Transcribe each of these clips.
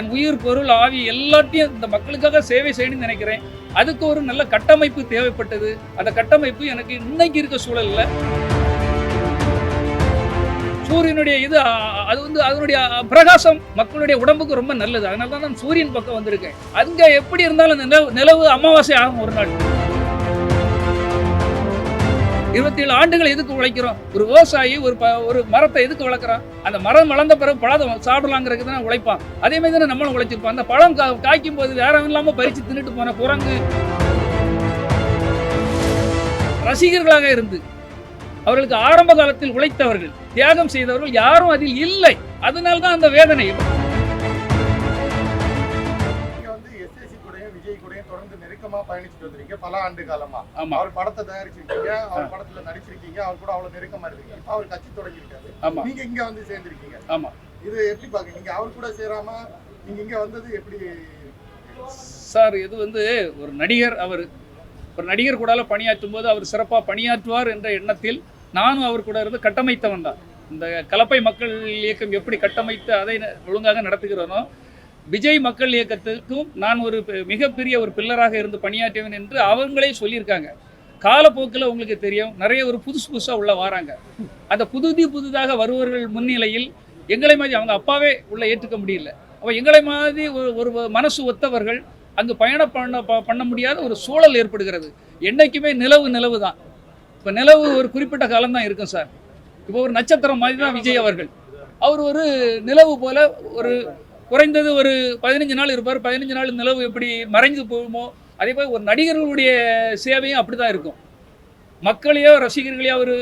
என் உயிர் பொருள் ஆவி எல்லாத்தையும் இந்த மக்களுக்காக சேவை செய்யணும்னு நினைக்கிறேன். அதுக்கு ஒரு நல்ல கட்டமைப்பு தேவைப்பட்டது. அந்த கட்டமைப்பு எனக்கு இன்னைக்கு இருக்க சூழலில். சூரியனுடைய இது அது வந்து அதனுடைய பிரகாசம் மக்களுடைய உடம்புக்கு ரொம்ப நல்லது. அதனால தான் நான் சூரியன் பக்கம் வந்திருக்கேன். அங்கே எப்படி இருந்தாலும் அந்த நிலவு நிலவு அமாவாசை ஆகும் ஒரு நாள். இருபத்தி ஏழு ஆண்டுகள் எதுக்கு உழைக்கிறோம்? ஒரு விவசாயி ஒரு ப ஒரு மரத்தை எதுக்கு வளர்க்குறான்? அந்த மரம் வளர்ந்த பிறகு பழம் சாப்பிடலாங்கிறதுக்கு தானே உழைப்பான். அதே மாதிரி தானே நம்மளும் உழைச்சிருப்போம். அந்த பழம் கா காய்க்கும் போது வேற இல்லாமல் பறித்து தின்னுட்டு போன குரங்கு. ரசிகர்களாக இருந்து அவர்களுக்கு ஆரம்ப காலத்தில் உழைத்தவர்கள் தியாகம் செய்தவர்கள் யாரும் அதில் இல்லை. அதனால்தான் அந்த வேதனை. நெருக்கமா பயணிச்சுட்டு வந்திருக்கீங்க பல ஆண்டு காலமா. அவர் படத்தை தயாரிச்சிருக்கீங்க அவர் படத்துல நடிச்சிருக்கீங்க அவர் கூட அவ்வளவு நெருக்கமா இருக்கீங்க இப்ப அவர் கட்சி தொடங்கியிருக்காரு. நீங்க இங்க வந்து சேர்ந்திருக்கீங்க. ஆமா. இது எப்படி பாக்குறீங்க? நீங்க அவர் கூட சேராம நீங்க இங்க வந்தது எப்படி? சார் இது வந்து ஒரு நடிகர் அவர். ஒரு நடிகர் கூடால பணியாற்றும் போது அவர் சிறப்பாக பணியாற்றுவார் என்ற எண்ணத்தில் நானும் அவர் கூட இருந்து கட்டமைத்தவன் தான். இந்த கலப்பை மக்கள் இயக்கம் எப்படி கட்டமைத்து அதை ஒழுங்காக நடத்துகிறோனோ விஜய் மக்கள் இயக்கத்துக்கும் நான் ஒரு மிகப்பெரிய ஒரு பில்லராக இருந்து பணியாற்றியவன் என்று அவங்களே சொல்லியிருக்காங்க. காலப்போக்கில் உங்களுக்கு தெரியும் நிறைய ஒரு புதுசு புதுசாக உள்ள வராங்க. அந்த புதுதி புதுதாக வருவர்கள் முன்னிலையில் எங்களை மாதிரி அவங்க அப்பாவே உள்ள ஏற்றுக்க முடியல. அப்போ எங்களை மாதிரி ஒரு ஒரு மனசு ஒத்தவர்கள் அங்கு பயணம் பண்ண ப- பண்ண முடியாத ஒரு சூழல் ஏற்படுகிறது. என்றைக்குமே நிலவு நிலவு தான். இப்போ நிலவு ஒரு குறிப்பிட்ட காலம் தான் இருக்கும் சார். இப்போ ஒரு நட்சத்திரம் மாதிரி தான் விஜய் அவர்கள். அவர் ஒரு நிலவு போல ஒரு குறைந்தது ஒரு பதினஞ்சு நாள் இருப்பார். பதினஞ்சு நாள் நிலவு எப்படி மறைஞ்சு போகுமோ அதே போல் ஒரு நடிகர்களுடைய சேவையும் அப்படி தான் இருக்கும். மக்களையோ ரசிகர்களையோ அவர்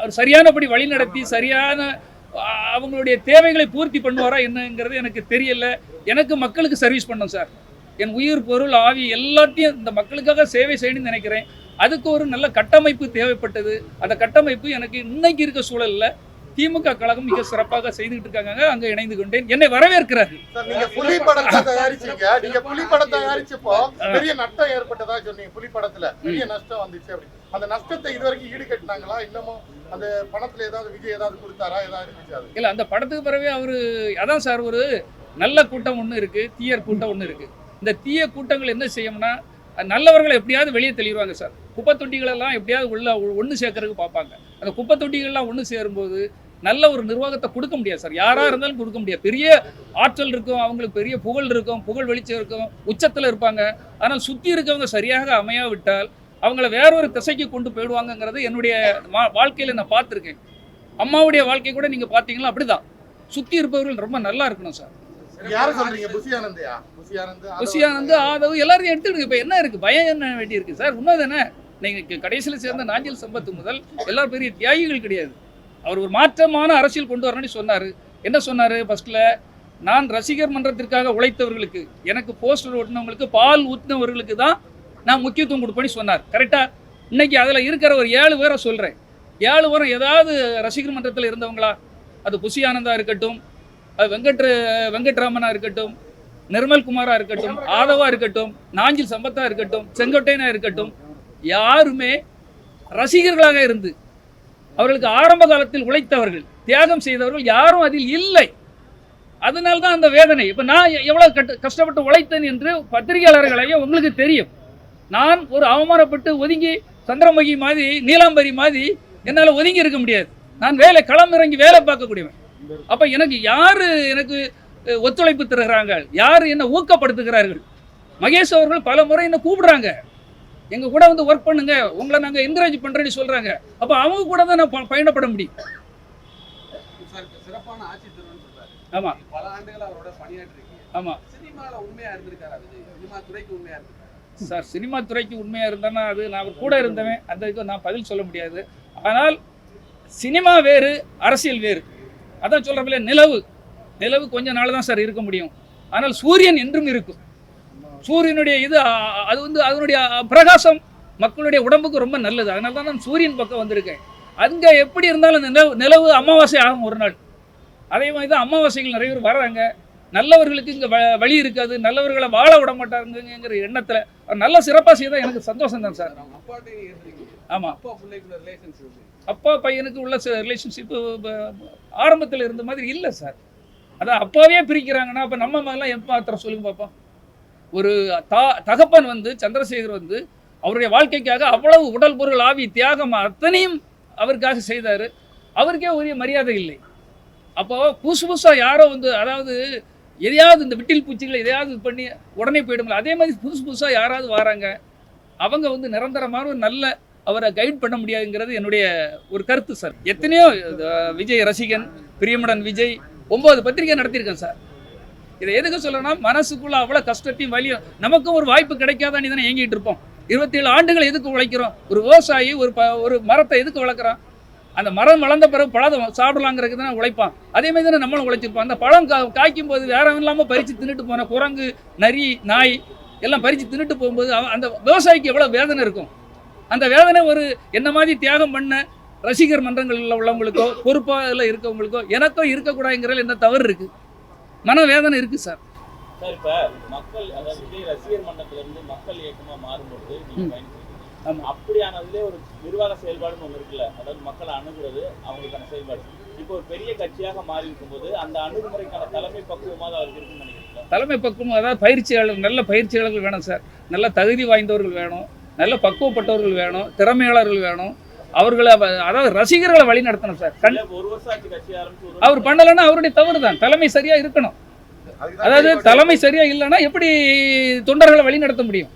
அவர் சரியானபடி வழி நடத்தி சரியான அவங்களுடைய தேவைகளை பூர்த்தி பண்ணுவாரா என்னங்கிறது எனக்கு தெரியல. எனக்கு மக்களுக்கு சர்வீஸ் பண்ணோம் சார் என் உயிர் பொருள் ஆவி எல்லாத்தையும் இந்த மக்களுக்காக சேவை செய்யணும்னு நினைக்கிறேன். அதுக்கு ஒரு நல்ல கட்டமைப்பு தேவைப்பட்டது. அந்த கட்டமைப்பு எனக்கு இன்னைக்கு இருக்க சூழலில் திமுக கழகம் மிக சிறப்பாக செய்துகிட்டு இருக்காங்க. அங்கே இணைந்து கொண்டேன். என்னை வரவேற்கிறார்கள். நீங்க புலி படத்தை தயாரிச்சீங்க. நீங்க புலி படத்தை தயாரிச்சப்போ பெரிய நஷ்டம் ஏற்பட்டதா சொன்னீங்க புலி படத்துல பெரிய நஷ்டம் வந்துச்சு அப்படி. அந்த நஷ்டத்தை இது வரைக்கும் ஈடு கட்டினாங்களா இன்னமும் அந்த பணத்துல ஏதாவது விஜய் ஏதாவது கொடுத்தாரா? ஏதாவது இருந்துச்சு இல்லை அந்த படத்துக்கு பிறவே அவர் அதான் சார் ஒரு நல்ல கூட்டம் ஒன்று இருக்குது தீயர் கூட்டம் ஒன்று இருக்குது இந்த தீய கூட்டங்கள் என்ன செய்யும்னா நல்லவர்களை எப்படியாவது வெளியே தெளிவாங்க சார். குப்பை தொட்டிகளெல்லாம் எப்படியாவது உள்ள ஒன்று சேர்க்கறதுக்கு பார்ப்பாங்க. அந்த குப்பை தொட்டிகள்லாம் ஒன்று சேரும்போது நல்ல ஒரு நிர்வாகத்தை கொடுக்க முடியாது சார். யாராக இருந்தாலும் கொடுக்க முடியாது. பெரிய ஆற்றல் இருக்கும் அவங்களுக்கு பெரிய புகழ் இருக்கும் புகழ் வெளிச்சம் இருக்கும் உச்சத்தில் இருப்பாங்க. ஆனால் சுற்றி இருக்கவங்க சரியாக அமையாவிட்டால் அவங்கள வேறொரு திசைக்கு கொண்டு போயிடுவாங்கங்கிறது என்னுடைய வாழ்க்கையில் நான் பார்த்துருக்கேன். அம்மாவுடைய வாழ்க்கை கூட நீங்கள் பார்த்தீங்களா? அப்படிதான். சுற்றி இருப்பவர்கள் ரொம்ப நல்லா இருக்கணும் சார். யார சொல்றீங்க? புசி ஆனந்தையா? புசி ஆனந்த் ருசியானந்து ஆதவு எல்லாரையும் எடுத்துடுங்க. இப்போ என்ன இருக்குது பயம் என்ன வேண்டி இருக்கு சார்? உண்மை தானே நீங்கள் கடைசியில் சேர்ந்த நாஞ்சில் சம்பத்து முதல் எல்லாரும் பெரிய தியாகிகள் கிடையாது. அவர் ஒரு மாற்றமான அரசியல் கொண்டு வரணும்னு சொன்னார். என்ன சொன்னார்? ஃபர்ஸ்ட்டில் நான் ரசிகர் மன்றத்திற்காக உழைத்தவர்களுக்கு எனக்கு போஸ்டர் ஓட்டினவங்களுக்கு பால் ஊற்றினவர்களுக்கு தான் நான் முக்கியத்துவம் கொடுப்பேன்னு சொன்னார். கரெக்டாக இன்னைக்கு அதில் இருக்கிற ஒரு ஏழு பேரை சொல்கிறேன் ஏழு பேரும் ஏதாவது ரசிகர் மன்றத்தில் இருந்தவங்களா? அது புசி ஆனந்தா இருக்கட்டும் அது வெங்கட் வெங்கட்ராமனாக இருக்கட்டும் நிர்மல் குமாராக இருக்கட்டும் ஆதவா இருக்கட்டும் நாஞ்சில் சம்பத்தாக இருக்கட்டும் செங்கோட்டையனா இருக்கட்டும் யாருமே ரசிகர்களாக இருந்து அவர்களுக்கு ஆரம்ப காலத்தில் உழைத்தவர்கள் தியாகம் செய்தவர்கள் யாரும் அதில் இல்லை. அதனால தான் அந்த வேதனை. இப்போ நான் எவ்வளோ கட்டு கஷ்டப்பட்டு உழைத்தேன் என்று பத்திரிகையாளர்களையும் உங்களுக்கு தெரியும். நான் ஒரு அவமானப்பட்டு ஒதுங்கி சந்திரமுகி மாதிரி நீலாம்பரி மாதிரி என்னால் ஒதுங்கி இருக்க முடியாது. நான் வேலை களம் இறங்கி வேலை பார்க்கக்கூடியவன். அப்போ எனக்கு யார் எனக்கு ஒத்துழைப்பு தருகிறாங்க யார் என்னை ஊக்கப்படுத்துகிறார்கள்? மகேஷ் அவர்கள் பல முறை என்ன கூப்பிடுறாங்க. எங்கள் கூட வந்து ஒர்க் பண்ணுங்க உங்களை நாங்கள் என்கரேஜ் பண்ணுறேன்னு சொல்கிறாங்க அப்போ அவங்க கூட தான் நான் பயணப்பட முடியும். சார் சிறப்பான ஆட்சி தருவன்னு சொல்றாரு. ஆமா. பல ஆண்டுகள் அவரோட பணியாற்றிருக்கீங்க ஆமாம் சினிமால உண்மையா இருந்திருக்காரா சினிமா துறைக்கு இருந்திருக்காரு? சார் சினிமா துறைக்கு உண்மையாக இருந்தேன்னா அது நான் அவர் கூட இருந்தவன் அந்த இதுக்கு நான் பதில் சொல்ல முடியாது. ஆனால் சினிமா வேறு அரசியல் வேறு. அதான் சொல்கிறப்பல நிலவு. நிலவு கொஞ்ச நாள் தான் சார் இருக்க முடியும். ஆனால் சூரியன் என்றும் இருக்கும். சூரியனுடைய இது அது வந்து அதனுடைய பிரகாசம் மக்களுடைய உடம்புக்கு ரொம்ப நல்லது. அதனால தான் நான் சூரியன் பக்கம் வந்திருக்கேன். அங்கே எப்படி இருந்தாலும் இந்த நிலவு நிலவு அமாவாசை ஆகும் ஒரு நாள். அதே மாதிரி தான் அமாவாசைகள் நிறைய பேர் வர்றாங்க நல்லவர்களுக்கு இங்கே வழி இருக்காது. நல்லவர்களை வாழ விட மாட்டாருங்கிற எண்ணத்தில் நல்ல சிறப்பாக செய்தால் எனக்கு சந்தோஷம் தான் சார். ஆமாம் அப்பா பையனுக்கு உள்ள ரிலேஷன்ஷிப்பு ஆரம்பத்தில் இருந்த மாதிரி இல்லை சார். அதான் அப்பாவே பிரிக்கிறாங்கன்னா அப்போ நம்ம மாதிரிலாம் எப்போ ஆத்திரம் சொல்லுங்க பார்ப்போம் ஒரு தா தகப்பன் வந்து சந்திரசேகர் வந்து அவருடைய வாழ்க்கைக்காக அவ்வளவு உடல் பொருள் ஆவி தியாகம் அத்தனையும் அவருக்காக செய்தார். அவருக்கே உரிய மரியாதை இல்லை. அப்போ புதுசு புதுசாக யாரோ வந்து அதாவது எதையாவது இந்த விட்டில் பூச்சிகளை எதையாவது இது பண்ணி உடனே போயிடுங்களா அதே மாதிரி புதுசு புதுசாக யாராவது வராங்க. அவங்க வந்து நிரந்தரமான ஒரு நல்ல அவரை கைட் பண்ண முடியாதுங்கிறது என்னுடைய ஒரு கருத்து சார் எத்தனையோ விஜய் ரசிகன் பிரியமுடன் விஜய் ஒம்பது பத்திரிகை நடத்தியிருக்கேன் சார் இதை எதுக்கு சொல்லணும்னா மனசுக்குள்ள அவ்வளோ கஷ்டத்தையும் வலியும் நமக்கும் ஒரு வாய்ப்பு கிடைக்காதான் தானே ஏங்கிட்டு இருப்போம். இருபத்தேழு ஆண்டுகள் எதுக்கு உழைக்கிறோம்? ஒரு விவசாயி ஒரு ப ஒரு மரத்தை எதுக்கு வளர்க்குறான்? அந்த மரம் வளர்ந்த பிறகு பழத்தை சாப்பிடலாங்கிறதுக்கு தானே உழைப்பான். அதே மாதிரி தானே நம்மளும் உழைச்சிருப்போம். அந்த பழம் கா காய்க்கும் போது வேற இல்லாமல் பறித்து தின்னுட்டு போன குரங்கு நரி நாய் எல்லாம் பறித்து தின்னுட்டு போகும்போது அவன் அந்த விவசாயிக்கு எவ்வளோ வேதனை இருக்கும். அந்த வேதனை ஒரு என்ன மாதிரி தியாகம் பண்ண ரசிகர் மன்றங்களில் உள்ளவங்களுக்கோ பொறுப்பாக இருக்கவங்களுக்கோ எனக்கோ இருக்கக்கூடாதுங்கிறதுல என்ன தவறு இருக்குது மன வேதனை இருக்குது சார். சார் இப்ப மக்கள் அதாவது ரசிகர் மன்றத்துல இருந்து மக்கள் இயக்கமா மாறும்பொழுது நீங்க ம். பயணிச்சிருக்கீங்க ஆமா. அப்படியானதுலே ஒரு நிர்வாக செயல்பாடுன்னு ஒண்ணு இருக்குல்ல அதாவது மக்களை அணுகுறது அவங்களுக்கான செயல்பாடு. இப்போ ஒரு பெரிய கட்சியாக மாறி இருக்கும்போது அந்த அணுகுமுறைக்கான தலைமை பக்குவமாக அவருக்கு இருக்குன்னு நினைக்கிறீங்களா? தலைமை பக்குவம் அதாவது பயிற்சியாளர் நல்ல பயிற்சியாளர்கள் வேணும் சார். நல்ல தகுதி வாய்ந்தவர்கள் வேணும் நல்ல பக்குவப்பட்டவர்கள் வேணும் திறமையாளர்கள் வேணும். அவர்களை அதாவது ரசிகர்களை வழி நடத்தணும் சார். அவர் பண்ணலைன்னா அவருடைய தவறு தான் தலைமை சரியா இருக்கணும். அதாவது தலைமை சரியா இல்லைன்னா எப்படி தொண்டர்களை வழி நடத்த முடியும்?